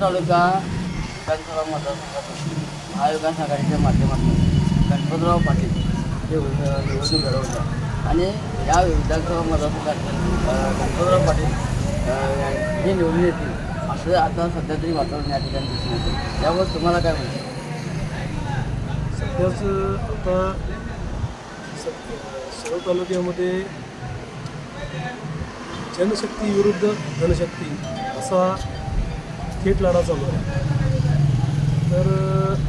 तालुका विधानसभा मतदारसंघातून महाविकास आघाडीच्या माध्यमातून गणपतराव पाटील हे निवडणूक लढवतात आणि या विधानसभा मतदारसंघात गणपतराव पाटील हे निवडून येतील असं आता सध्या तरी वातावरण या ठिकाणी दिसून येतं. त्यामुळे तुम्हाला काय म्हणतं सध्याच आता सर्व तालुक्यामध्ये जनशक्ती विरुद्ध जनशक्ती असा थेट लढा चालू आहे तर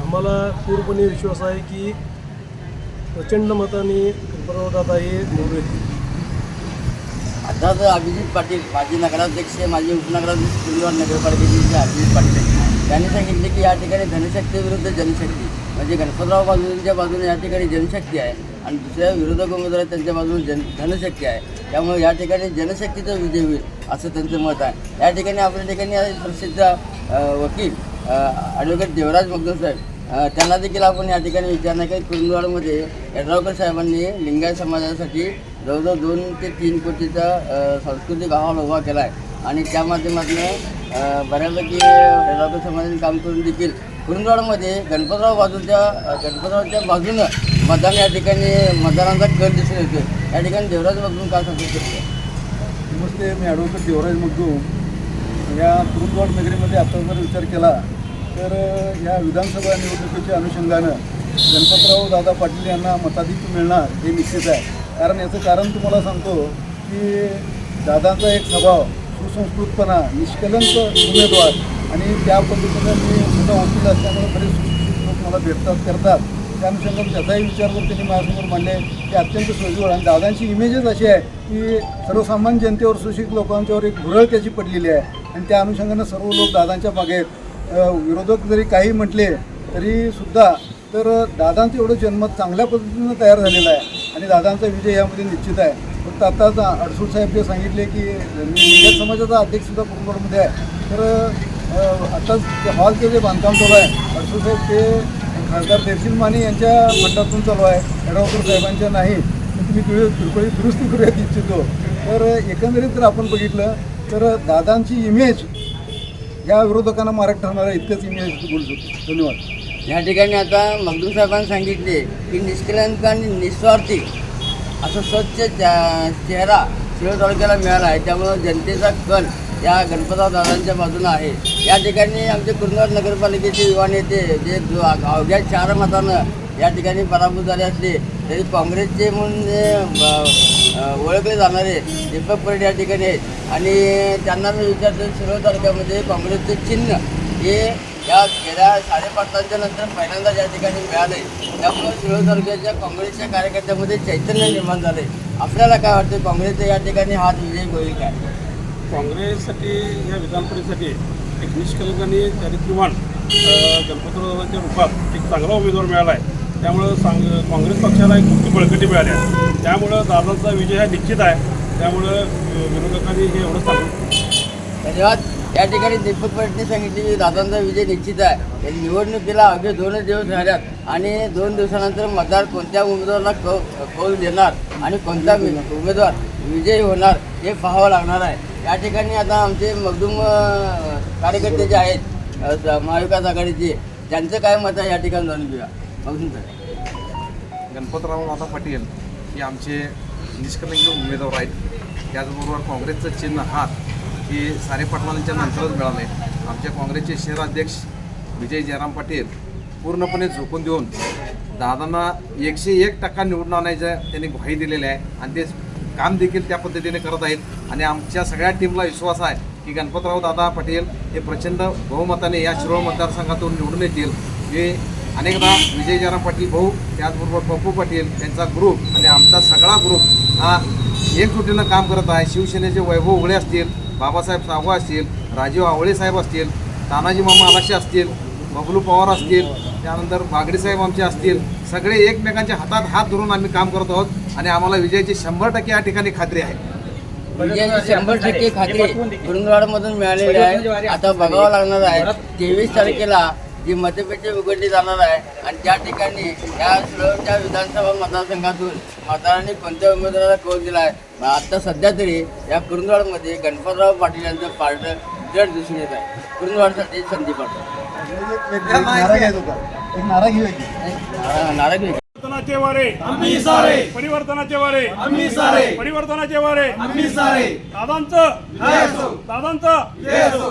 आम्हाला पूर्णपणे विश्वास आहे की प्रचंड मताने दादा हे निवडून येतील आता तर अभिजित पाटील माजी नगराध्यक्ष माजी उपनगराध्यक्ष कुलवार नगरपालिकेचे जे अभिजित पाटील त्यांनी सांगितले की या ठिकाणी धनशक्ती विरुद्ध जनशक्ती म्हणजे गणपतराव बाजूंच्या बाजूने या ठिकाणी जनशक्ती आहे. आणि दुसऱ्या विरोधक उमेदवार त्यांच्या बाजूने जन धनशक्ती आहे. त्यामुळे या ठिकाणी जनशक्तीचा विजय होईल असं त्यांचं मत आहे. या ठिकाणी आपल्या ठिकाणी प्रसिद्ध वकील ॲडव्होकेट देवराज मगदूम साहेब. त्यांना देखील आपण या ठिकाणी विचारणा केली कुरुंदवाडमध्ये यड्रावकर साहेबांनी लिंगायत समाजासाठी जवळजवळ दोन ते तीन कोटीचा सांस्कृतिक अहवाल उभा केला आहे. आणि त्या माध्यमातून बऱ्यापैकी यड्रावकर समाजाने काम करून देखील कुरुंदवाडमध्ये गणपतराव बाजूच्या गणपतरावच्या बाजूनं मतदान या ठिकाणी मतदारांचा कल दिसून येतो या ठिकाणी देवराज मधून काय सांगू शकतो? नमस्ते मी ॲडव्होकेट देवराज मगदूम या कुरुंदवाड नगरीमध्ये आता जर विचार केला तर या विधानसभा निवडणुकीच्या अनुषंगानं गणपतराव दादा पाटील यांना मताधिक मिळणार हे निश्चित आहे. कारण याचं कारण तुम्हाला सांगतो की दादांचा एक स्वभाव सुसंस्कृतपणा निष्कलंक उमेदवार आणि त्या पद्धतीनं मी सुद्धा वकील असल्यामुळे बरेच लोक मला भेटतात करतात. त्या अनुषंगाने त्याचाही विचार करून त्यांनी माझ्यासमोर मांडले. की अत्यंत सोयीवर आणि दादांची इमेजच अशी आहे की सर्वसामान्य जनतेवर सुशिक्षित लोकांच्यावर एक भुरळ त्याची पडलेली आहे. आणि त्या अनुषंगानं सर्व लोक दादांच्या मागे विरोधक जरी काही म्हटले तरीसुद्धा तर दादांचं एवढं जन्मत चांगल्या पद्धतीनं तयार झालेलं आहे. आणि दादांचा विजय यामध्ये निश्चित आहे. फक्त आताच अडसूळ साहेब जे सांगितले की मी समाजाचा अध्यक्षसुद्धा कुरुंदवाडमध्ये आहे. तर आत्ताच हॉलचं जे बांधकाम चालू आहे अडसूळ साहेब ते खासदार देशील माने यांच्या फंडातून चालू आहे. येडावकर साहेबांच्या नाही तुम्ही तुझी कृपया दुरुस्ती करूयात इच्छितो. तर एकंदरीत जर आपण बघितलं तर दादांची इमेज या विरोधकांना मारक ठरणार इतकंच इमेज बोलू शकतो. धन्यवाद. या ठिकाणी आता मगदूर साहेबांनी सांगितले की निष्कलंक आणि निस्वार्थी असं स्वच्छ च्या- चेहरा शिरोळ तालुक्याला मिळाला आहे. त्यामुळं जनतेचा कल या गणपतराव दादांच्या बाजूनं आहे. या ठिकाणी आमचे कुरुंदवाड नगरपालिकेचे युवा नेते जे अवघ्या चार मतानं या ठिकाणी पराभूत झाले असले तरी काँग्रेसचे म्हणून ओळखले जाणारे दीपक परेड या ठिकाणी आहेत. आणि त्यांना मी विचारतो सर्व तालुक्यामध्ये काँग्रेसचे चिन्ह हे या गेल्या साडेपाचांच्या नंतर पहिल्यांदा या ठिकाणी मिळाले त्यामुळे शिरोळ तालुक्याच्या काँग्रेसच्या कार्यकर्त्यामध्ये चैतन्य निर्माण झाले आपल्याला काय वाटतं काँग्रेसचा या ठिकाणी हात विजयी होईल काय? काँग्रेससाठी या विधान परिषदेसाठी एक निष्कलंक आणि चारित्र्यवान गणपतरावांच्या रूपात एक चांगला उमेदवार मिळाला आहे. त्यामुळं सांग काँग्रेस पक्षाला एक मोठी बळकटी मिळाली आहे. त्यामुळं दादांचा विजय हा निश्चित आहे. त्यामुळं विरोधकांनी हे एवढं सांगितलं धन्यवाद. या ठिकाणी दीपक पटेलने सांगितले की दादांचा विजय निश्चित आहे. निवडणुकीला अवघे दोनच दिवस झाल्यात आणि दोन दिवसानंतर मतदार कोणत्या उमेदवाराला कौ कौल देणार आणि कोणता उमेदवार विजयी होणार हे पाहावं लागणार आहे. या ठिकाणी आता आमचे मगदूम कार्यकर्ते जे आहेत महाविकास आघाडीचे त्यांचं काय मत आहे या ठिकाणी जाणून घेऊया. मगदूम साहेब. गणपतराव माता पाटील हे आमचे निष्कलंक उमेदवार आहेत. त्याचबरोबर काँग्रेसचं चिन्ह हात हे सारे पाटलांच्या नंतरच मिळाले. आमच्या काँग्रेसचे शहराध्यक्ष विजय जयराम पाटील पूर्णपणे झोकून देऊन दादांना एकशे एक टक्का निवडून आणायचं त्यांनी ग्वाही दिलेली आहे. आणि ते काम देखील त्या पद्धतीने करत आहेत. आणि आमच्या सगळ्या टीमला विश्वास आहे की गणपतराव दादा पटेल हे प्रचंड बहुमताने या शिरोळ मतदारसंघातून निवडून येतील. हे अनेकदा विजय जयराम पाटील भाऊ त्याचबरोबर पप्पू पाटील यांचा ग्रुप आणि आमचा सगळा ग्रुप हा एकजुटीनं काम करत आहे. शिवसेनेचे वैभव उघडे असतील बाबासाहेब सावगा असतील राजीव आवळे साहेब असतील तानाजी मामा आलाशे असतील बबलू पवार असतील त्यानंतर बागडे साहेब आमचे असतील सगळे एकमेकांच्या हातात हात धरून आम्ही काम करत आहोत आणि आम्हाला विजयाची शंभर टक्के या ठिकाणी खात्री आहे. विजयाची शंभर टक्के खात्री कुरुंदवाडमधून मिळालेली आहे. आता बघावं लागणार आहे तेवीस तारखेला जी मतपेटी उघडली जाणार आहे आणि त्या ठिकाणी या विधानसभा मतदारसंघातून मतदारांनी कोणत्या उमेदवाराला कौल दिला आहे? आता सध्या तरी या कुरुंदवाडमध्ये गणपतराव पाटील यांचं पार्ट जड दिसून येत आहे. कुरुंदवाडसाठी संधी पाटील नारा नारा घेऊया परिवर्तनाचे वारे. आम्ही सारे. परिवर्तनाचे वारे. आम्ही सारे. परिवर्तनाचे वारे. आम्ही सारे. दादांचं. दादांचं.